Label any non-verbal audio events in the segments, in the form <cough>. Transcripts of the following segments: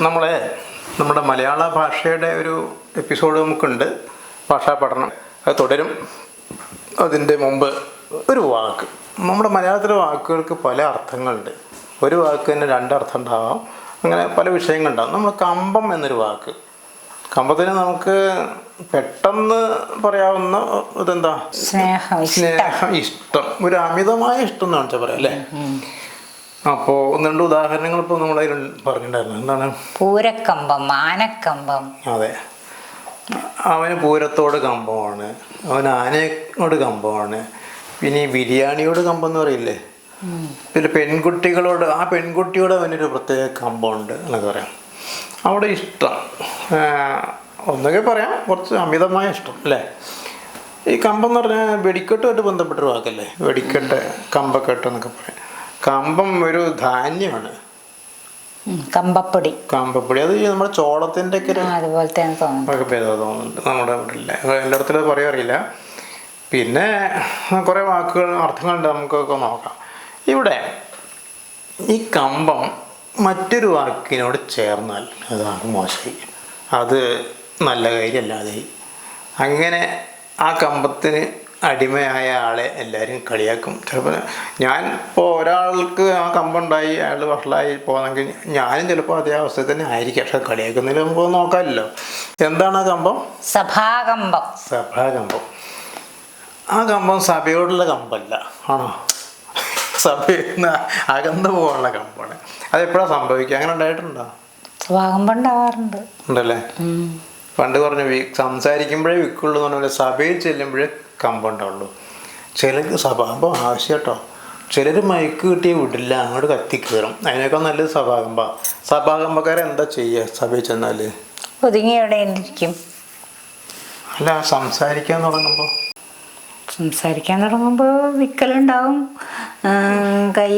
നമ്മളെ നമ്മുടെ മലയാള ഭാഷയുടെ ഒരു എപ്പിസോഡ് നമുക്കുണ്ട്. ഭാഷാ പഠനം. അത് തുടരും. അതിന്റെ മുമ്പ് ഒരു വാക്ക്. നമ്മുടെ മലയാളത്തിലെ വാക്കുകൾക്ക് പല അർത്ഥങ്ങളുണ്ട്. ഒരു വാക്ക് തന്നെ രണ്ടർത്ഥം ഉണ്ടാവാം. അങ്ങനെ പല വിഷയങ്ങളുണ്ടാകും നമ്മൾ കമ്പം എന്നൊരു വാക്ക്. കമ്പത്തിന് നമുക്ക് പെട്ടെന്ന് പറയാവുന്ന ഇതെന്താ സ്നേഹം ഇഷ്ടം. സ്നേഹം ഇഷ്ടം. ഒരു അമിതമായ ഇഷ്ടം എന്ന് വെച്ചാൽ പറയാം അല്ലേ? അപ്പോൾ ഒന്ന് രണ്ട് ഉദാഹരണങ്ങൾ ഇപ്പോൾ നമ്മളതിൽ പറഞ്ഞിട്ടുണ്ടായിരുന്നു. എന്താണ്? പൂരക്കമ്പം ആനക്കമ്പം. അതെ. അവന് പൂരത്തോട് കമ്പമാണ്. അവൻ ആനയോട് കമ്പമാണ്. പിന്നെ ഈ ബിരിയാണിയോട് കമ്പം എന്ന് പറയില്ലേ? പിന്നെ പെൺകുട്ടികളോട് ആ പെൺകുട്ടിയോട് അവനൊരു പ്രത്യേക കമ്പമുണ്ട് എന്നൊക്കെ പറയാം. അവിടെ ഇഷ്ടം. ഒന്നൊക്കെ ഒന്നുകിൽ പറയാം. കുറച്ച് അമിതമായ ഇഷ്ടം അല്ലേ? ഈ കമ്പം എന്ന് പറഞ്ഞാൽ വെടിക്കെട്ടുമായിട്ട് ബന്ധപ്പെട്ടൊരു വാക്കല്ലേ? വെടിക്കെട്ട് കമ്പക്കെട്ട് എന്നൊക്കെ പറയാം. കമ്പം ഒരു ധാന്യമാണ്. കമ്പപ്പൊടി. കമ്പപ്പൊടി. അത് നമ്മുടെ ചോളത്തിന്റെ ഒക്കെ അതുപോലത്തെ തോന്നുന്നുണ്ട് നമ്മുടെ അവിടെ ഇല്ല എന്റെ അടുത്ത് പറയാൻ അറിയില്ല. പിന്നെ കുറേ വാക്കുകൾ അർത്ഥങ്ങളുണ്ട് നമുക്കൊക്കെ നോക്കാം. ഇവിടെ ഈ കമ്പം മറ്റൊരു വാക്കിനോട് ചേർന്നാൽ അതാണ് മോശമായി അത് നല്ല കാര്യമല്ലാതെ. അങ്ങനെ ആ കമ്പത്തിന് അടിമയായ ആളെ എല്ലാവരും കളിയാക്കും. ചിലപ്പോൾ ഞാൻ ഇപ്പോൾ ഒരാൾക്ക് ആ കമ്പുണ്ടായി അയാൾ വഷളായി പോകുന്നെങ്കിൽ ഞാനും ചിലപ്പോൾ അതേ അവസ്ഥയിൽ തന്നെ ആയിരിക്കും. പക്ഷെ കളിയാക്കുന്നതിൽ നമുക്ക് നോക്കാമല്ലോ എന്താണ് ആ കമ്പം? സഭാകമ്പം. സഭാകമ്പം. ആ കമ്പം സഭയോടുള്ള കമ്പല്ല ആണോ? സഭയിൽ നിന്ന് അകന്നു പോകാനുള്ള കമ്പാണ്. അതെപ്പോഴാണ് സംഭവിക്കുക? അങ്ങനെ ഉണ്ടായിട്ടുണ്ടോ? സഭാകമ്പം ഉണ്ടാവാറുണ്ട്. ഉണ്ടല്ലേ? പണ്ട് പറഞ്ഞു സംസാരിക്കുമ്പോഴേ വിൽക്കുള്ളൂ എന്ന് പറഞ്ഞാൽ സഭയിൽ ചെല്ലുമ്പോഴേ കമ്പുണ്ടാവുള്ളൂ. ചിലർക്ക് സഭാകമ്പം ആവശ്യം കേട്ടോ ചിലർ മയക്ക് കിട്ടിയ വിടില്ല അങ്ങോട്ട് കത്തി കയറും അതിനേക്കാൾ നല്ലത് സഭാകമ്പ സഭാകമ്പക്കാരെ എന്താ ചെയ്യുക സഭയിൽ ചെന്നാൽ ഒതുങ്ങി എവിടെ ഇരിക്കും? അല്ല സംസാരിക്കാൻ തുടങ്ങുമ്പോൾ സംസാരിക്കാൻ തുടങ്ങുമ്പോൾ വിക്കലുണ്ടാവും. കൈ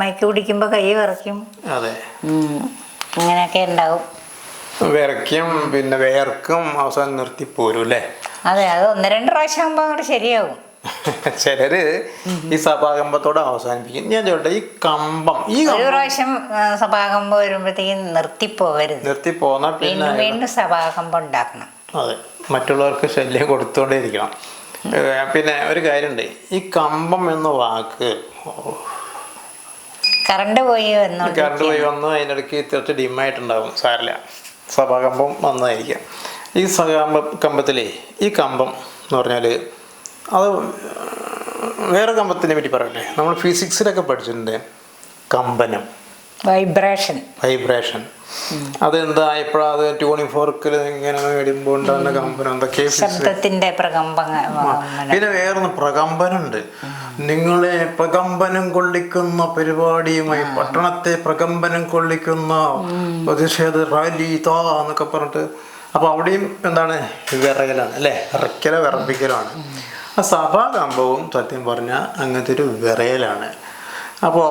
മയക്ക് പിടിക്കുമ്പോൾ കൈ വിറയ്ക്കും. അതെ. അങ്ങനെയൊക്കെ ഉണ്ടാവും. വിറയ്ക്കും പിന്നെ വേർക്കും അവസാനം നിർത്തി പോരും അല്ലേ അതെ അത് ഒന്ന് രണ്ട് പ്രാവശ്യം ആകുമ്പോൾ അങ്ങോട്ട് ശരിയാവും. <laughs> ചിലര് ഈ സഭാകമ്പത്തോടെ അവസാനിപ്പിക്കും. ഞാൻ ചോട്ടെ ഈ കമ്പം ഈ ഒരു പ്രാവശ്യം സഭാകമ്പം വരുമ്പോഴത്തേക്കും നിർത്തിപ്പോവരുത്. നിർത്തി പോന്ന വീണ്ടും വീണ്ടും സഭാകമ്പം ഉണ്ടാക്കണം. അതെ മറ്റുള്ളവർക്ക് ശല്യം കൊടുത്തോണ്ടേ ഇരിക്കണം പിന്നെ ഒരു കാര്യമുണ്ട് ഈ കമ്പം എന്ന വാക്ക് കറണ്ട് പോയി വന്നു കറണ്ട് പോയി വന്നു അതിനിടയ്ക്ക് തീർച്ച ഡിമായിട്ടുണ്ടാകും സാരില്ല സഭാകമ്പം വന്നതായിരിക്കാം. ഈ സഹകമ്പ കമ്പത്തിലെ ഈ കമ്പം എന്ന് പറഞ്ഞാൽ അത് വേറെ കമ്പത്തിനെ പറ്റി പറയട്ടെ നമ്മൾ ഫിസിക്സിലൊക്കെ പഠിച്ചിട്ടുണ്ട് കമ്പനം. വൈബ്രേഷൻ വൈബ്രേഷൻ അതെന്താ? എപ്പോഴാ അത് ട്യൂണിംഗ് ഫോർക്കിൽ ഇങ്ങനെ വരുമ്പോൾ ഉണ്ടാകുന്ന കമ്പനം? എന്തൊക്കെ ശബ്ദത്തിന്റെ പിന്നെ പിന്നെ വേറൊന്ന് പ്രകമ്പനുണ്ട് നിങ്ങളെ പ്രകമ്പനം കൊള്ളിക്കുന്ന പരിപാടിയുമായി പട്ടണത്തെ പ്രകമ്പനം കൊള്ളിക്കുന്ന പ്രതിഷേധ റാലി താ എന്നൊക്കെ പറഞ്ഞിട്ട് അപ്പൊ അവിടെയും എന്താണ്? വിറയലാണ് അല്ലേ? ഇറക്കലോ വിറപ്പിക്കലാണ്. ആ സഭാ കമ്പവും സത്യം പറഞ്ഞാൽ അങ്ങനത്തെ ഒരു വിറയലാണ്. അപ്പോൾ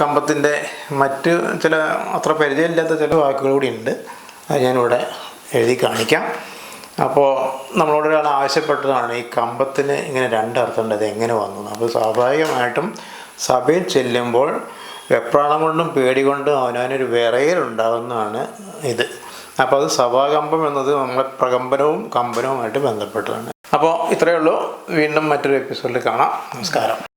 കമ്പത്തിന്റെ മറ്റ് ചില അത്ര പരിചയമില്ലാത്ത ചില വാക്കുകൾ കൂടി ഉണ്ട്. അത് ഞാനിവിടെ എഴുതി കാണിക്കാം. അപ്പോൾ നമ്മളോട് ഒരാൾ ആവശ്യപ്പെട്ടതാണ് ഈ കമ്പത്തിന് ഇങ്ങനെ രണ്ടർത്ഥം ഉണ്ട് അത് എങ്ങനെ വന്നു. അപ്പോൾ സ്വാഭാവികമായിട്ടും സഭയിൽ ചെല്ലുമ്പോൾ വെപ്രാളം കൊണ്ടും പേടി കൊണ്ടും അവനവനൊരു വിറയലുണ്ടാകുന്നതാണ് ഇത്. അപ്പോൾ അത് സഭാകമ്പം എന്നത് നമ്മളെ പ്രകമ്പനവും കമ്പനവുമായിട്ട് ബന്ധപ്പെട്ടതാണ്. അപ്പോൾ ഇത്രയേ ഉള്ളൂ. വീണ്ടും മറ്റൊരു എപ്പിസോഡിൽ കാണാം. നമസ്കാരം.